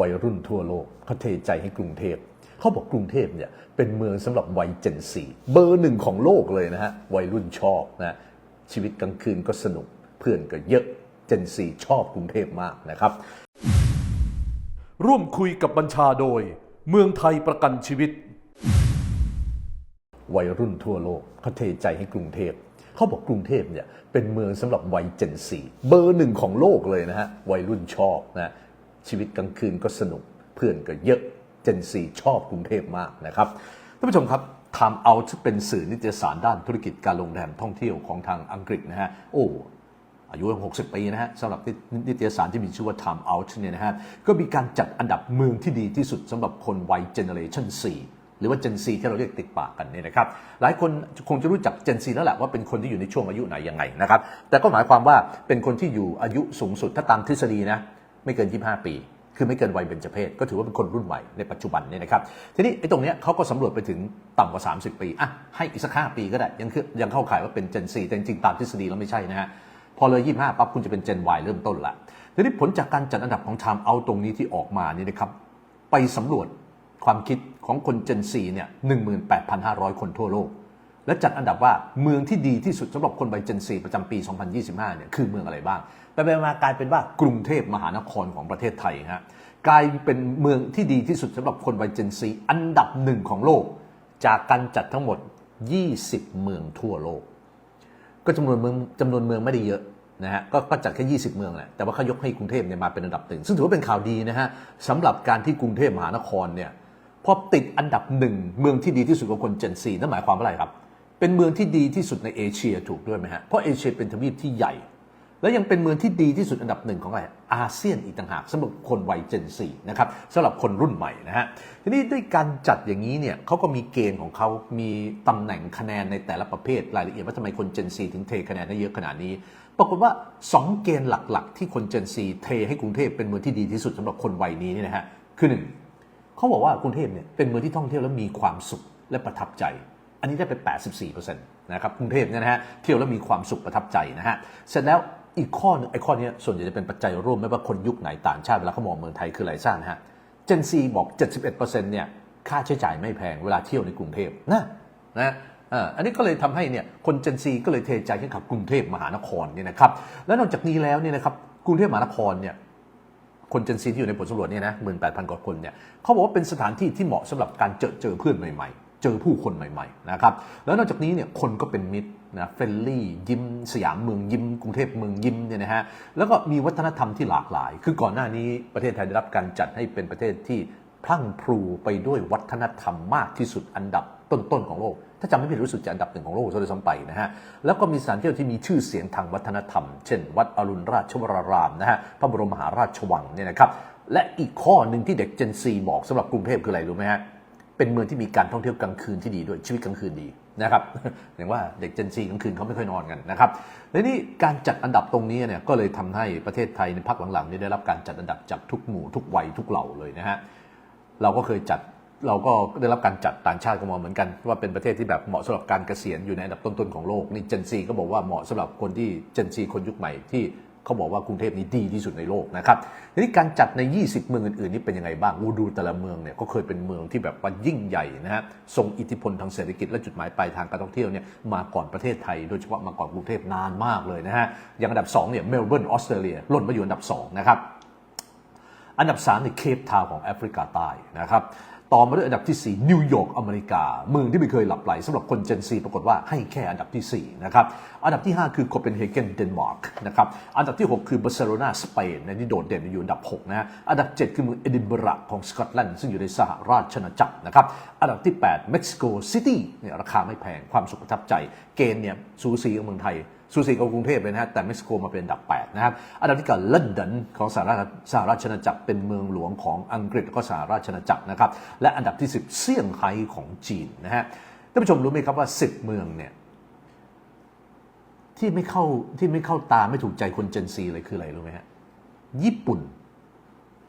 วัยรุ่นทั่วโลกเขาเทใจให้กรุงเทพเขาบอกกรุงเทพเนี่ยเป็นเมืองสำหรับวัยเจนซีเบอร์หนึ่งของโลกเลยนะฮะวัยรุ่นชอบนะชีวิตกลางคืนก็สนุกเพื่อนก็เยอะเจนซีชอบกรุงเทพมากนะครับ ร่วมคุยกับบัญชาโดย เมืองไทยประกันชีวิต วัยรุ่นทั่วโลกเขาเทใจให้กรุงเทพเขาบอกกรุงเทพเนี่ยเป็นเมืองสำหรับวัยเจนซีเบอร์หนึ่งของโลกเลยนะฮะวัยรุ่นชอบนะ ชีวิตกลางคืนก็สนุก เพื่อนก็เยอะเจนซีชอบกรุงเทพมากนะครับท่านผู้ชมครับ Time Out เป็นสื่อนิตยสารด้านธุรกิจการโรงแรมท่องเที่ยวของทางอังกฤษนะฮะโอ้อายุ 60 ปีนะฮะสำหรับนิตยสารที่มีชื่อว่า Time Out เนี่ยนะฮะก็มีการจัดอันดับเมืองที่ดีที่สุดสำหรับคนวัย Generation 4หรือว่า Gen Z ที่เราเรียกติดปากกันเนี่ยนะครับ หลายคนคงจะรู้จัก Gen Z แล้วแหละว่าเป็นคนที่อยู่ในช่วงอายุไหนยังไงนะครับ แต่ก็หมายความว่าเป็นคนที่อยู่อายุสูงสุดถ้าตามทฤษฎีนะ ไม่เกิน 25 ปี คือไม่เกินวัยเบญจเพศก็ถือว่าเป็นคนรุ่นใหม่ในปัจจุบันเนี่ยนะครับทีนี้ไอ้ตรงเนี้ยเขาก็สำรวจไปถึงต่ำกว่า 30 ปีอะให้อีกสักห้าปีก็ได้ยังคือยังเข้าข่ายว่าเป็น Gen Z แต่จริงๆตามทฤษฎีแล้วไม่ใช่นะฮะพอเลย 25 ปั๊บคุณจะเป็น Gen Y เริ่มต้นละทีนี้ผลจากการจัดอันดับของ Time Out ตรงนี้ที่ออกมานี่นะครับไปสำรวจความคิดของคน Gen Z เนี่ย 18,500 คนทั่วโลก และจัดอันดับว่าเมืองที่ดีที่สุดสำหรับคนวัย Gen Z ประจำปี 2025 เนี่ยคือเมืองอะไรบ้าง ไปไปมากลายเป็นว่ากรุงเทพมหานครของประเทศไทยฮะกลายเป็นเมืองที่ดีที่สุดสำหรับคนวัย Gen Z อันดับหนึ่งของโลก จากการจัดทั้งหมด 20 เมืองทั่วโลก ก็จำนวนเมืองจำนวนเมืองไม่ได้เยอะนะฮะก็ก็จัดแค่ 20 เมืองแหละแต่ว่าเขายกให้กรุงเทพเนี่ยมาเป็นอันดับหนึ่งซึ่งถือว่าเป็นข่าวดีนะฮะสำหรับการที่กรุงเทพมหานครเนี่ยพอติดอันดับหนึ่งเมืองที่ดีที่สุดของคนเจนซีนั่นหมายความว่าอะไรครับ เป็นเมืองที่ดีที่สุดในเอเชียถูกด้วยไหมฮะ เพราะเอเชียเป็นทวีปที่ใหญ่ และยังเป็นเมืองที่ดีที่สุดอันดับหนึ่งของอะไรอาเซียนอีกต่างหากสำหรับคนวัยเจนซีนะครับสำหรับคนรุ่นใหม่นะฮะทีนี้ด้วยการจัดอย่างนี้เนี่ยเขาก็มีเกณฑ์ของเขามีตำแหน่งคะแนนในแต่ละประเภทรายละเอียดว่าทำไมคนเจนซีถึงเทคะแนนได้เยอะขนาดนี้ ปรากฏว่า 2 เกณฑ์หลักๆ ที่คนเจนซีเทให้กรุงเทพเป็นเมืองที่ดีที่สุดสำหรับคนวัยนี้เนี่ยนะฮะคือหนึ่งเขาบอกว่ากรุงเทพเนี่ยเป็นเมืองที่ท่องเที่ยวแล้วมีความสุขและประทับใจ อันนี้ได้ไป 84%นะครับกรุงเทพเนี่ยนะฮะเที่ยวแล้วมีความสุขประทับใจนะฮะเสร็จแล้วอีกข้อหนึงไอ้ข้อนี้ส่วนใหญ่จะเป็นปัจจัยร่วมไม่ว่าคนยุคไหนต่างชาติเวลาเขามองเมืองไทยคืออะไรทราบนะฮะเจนซีบอก 71%เนี่ยค่าใช้จ่ายไม่แพงเวลาเที่ยวในกรุงเทพนะนะอันนี้ก็เลยทำให้เนี่ยคนเจนซีก็เลยเทใจให้กับกรุงเทพมหานครเนี่ยนะครับและนอกจากนี้แล้วเนี่ยนะครับกรุงเทพมหานครเนี่ยคนเจนซีที่อยู่ในผลสำรวจเนี่ยนะหมื่นแปดพันกว่าคนเนี่ยเขาบอกว่าเป็นสถานที่ที่เหมาะสำหรับการเจอเจอเพื่อนใหม่ๆ เจอผู้คนใหม่ๆนะครับแล้วนอกจากนี้เนี่ยคนก็เป็นมิตรนะเฟรนลี่ยิ้มสยามเมืองยิ้มกรุงเทพเมืองยิ้มเนี่ยนะฮะแล้วก็มีวัฒนธรรมที่หลากหลาย คือก่อนหน้านี้ประเทศไทยได้รับการจัดให้เป็นประเทศที่พลั่งพลูไปด้วยวัฒนธรรมมากที่สุดอันดับต้นๆของโลก ถ้าจำไม่ผิดรู้สึกจะอันดับหนึ่งของโลกซะด้วยซ้ำไปนะฮะ แล้วก็มีสถานที่ที่มีชื่อเสียงทางวัฒนธรรม เช่น วัดอรุณราชวรารามนะฮะ พระบรมมหาราชวังเนี่ยนะครับ และอีกข้อหนึ่งที่เด็กเจนซีบอกสำหรับกรุงเทพคืออะไรรู้ไหมฮะ เป็นเมืองที่มีการท่องเที่ยวกลางคืนที่ดีด้วยชีวิตกลางคืนดีนะครับอย่างว่าเด็กเจนซีกลางคืนเขาไม่ค่อยนอนกันนะครับและนี่การจัดอันดับตรงนี้เนี่ยก็เลยทำให้ประเทศไทยในพักหลังๆนี้ได้รับการจัดอันดับจากทุกหมู่ทุกวัยทุกเหล่าเลยนะฮะเราก็เคยจัดเราก็ได้รับการจัดต่างชาติก็มองเหมือนกัน ว่าเป็นประเทศที่แบบเหมาะสำหรับการเกษียณอยู่ในอันดับต้นๆของโลกนี่เจนซีก็บอกว่าเหมาะสำหรับคนที่เจนซีคนยุคใหม่ที่ เขาบอกว่ากรุงเทพนี้ดีที่สุดในโลกนะครับทีนี้การจัดใน 20 เมืองอื่นๆนี่เป็นยังไงบ้างอูดูแต่ละเมืองเนี่ยก็เคยเป็นเมืองที่แบบว่ายิ่งใหญ่นะฮะทรงอิทธิพลทางเศรษฐกิจและจุดหมายปลายทางการท่องเที่ยวเนี่ยมาก่อนประเทศไทย โดยเฉพาะมาก่อนกรุงเทพนานมากเลยนะฮะอย่างอันดับ2เนี่ยเมลเบิร์นออสเตรเลียล่นมาอยู่อันดับ2นะครับอันดับ3ในเคปทาวของแอฟริกาใต้นะครับ ต่อมาด้วยอันดับที่ 4 นิวยอร์กอเมริกา เมืองที่ไม่เคยหลับไหลสำหรับคนเจนซีปรากฏว่าให้แค่อันดับที่ 4 นะครับ อันดับที่ 5 คือโคเปนเฮเกนเดนมาร์กนะครับ อันดับที่ 6 คือบาร์เซโลนาสเปนในนี่โดดเด่นอยู่อันดับ 6นะฮะอันดับ 7 คือเมืองเอดินบะระของสกอตแลนด์ซึ่งอยู่ในสหราชอาณาจักรนะครับอันดับที่8เม็กซิโกซิตี้เนี่ยราคาไม่แพงความสุขประทับใจเกณฑ์เนี่ยสูสีกับเมืองไทย สูสีกับกรุงเทพเลยนะฮะแต่เม็กซิโกมาเป็นอันดับ8นะครับอันดับที่เก้าลอนดอนของสหราชสหราชอาณาจักรเป็นเมืองหลวงของอังกฤษแล้วก็สหราชอาณาจักรนะครับและอันดับที่ 10 เซี่ยงไฮ้ของจีนนะฮะท่านผู้ชมรู้ไหมครับว่า 10 เมืองเนี่ยที่ไม่เข้าที่ไม่เข้าตาไม่ถูกใจคนเจนซีเลยคืออะไรรู้ไหมฮะญี่ปุ่น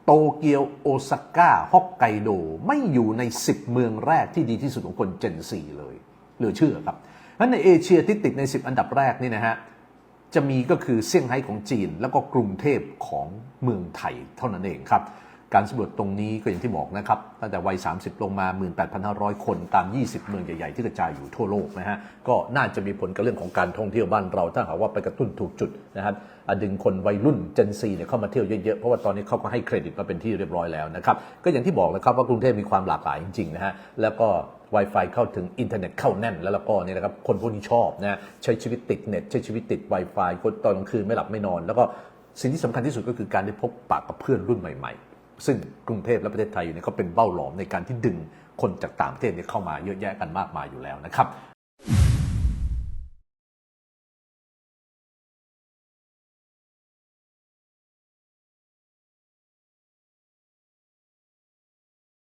โตเกียวโอซาก้าฮอกไกโด ไม่อยู่ใน 10 เมืองแรกที่ดีที่สุดของคนเจนซีเลยเหลือเชื่อครับ เพราะฉะนั้นในเอเชียที่ติดใน 10 อันดับแรกนี่นะฮะจะมีก็คือเซี่ยงไฮ้ของจีน แล้วก็กรุงเทพของเมืองไทยเท่านั้นเองครับ การสำรวจตรงนี้ก็อย่างที่บอกนะครับ ตั้งแต่วัย 30 ลงมา 18,500 คนตาม 20 เมืองใหญ่ ๆ ที่กระจายอยู่ทั่วโลกนะฮะก็น่าจะมีผลกับเรื่องของการท่องเที่ยวบ้านเรา ถ้าหากว่าไปกระตุ้นถูกจุดนะครับอะดึงคนวัยรุ่น Gen Z เนี่ยเข้ามาเที่ยวเยอะๆเพราะว่าตอนนี้เขาก็ให้เครดิตมาเป็นที่เรียบร้อยแล้วนะครับก็อย่างที่บอกนะครับว่ากรุงเทพมีความหลากหลายจริงๆนะฮะแล้วก็ Wi-Fi เข้าถึงอินเทอร์เน็ตเข้าแน่นแล้วก็เนี่ยนะครับคนพวกนี้ชอบนะใช้ชีวิตติดเน็ตใช้ชีวิตติด Wi-Fi คนตอนกลางคืนไม่หลับไม่นอน แล้วก็สิ่งที่สำคัญที่สุดก็คือการได้พบปะกับเพื่อนรุ่นใหม่ ๆ ซึ่งกรุงเทพและประเทศไทยเนี่ยก็เป็นเบ้าหลอมในการที่ดึงคนจากต่างประเทศเนี่ยเข้ามาเยอะแยะกันมากมายอยู่แล้วนะครับ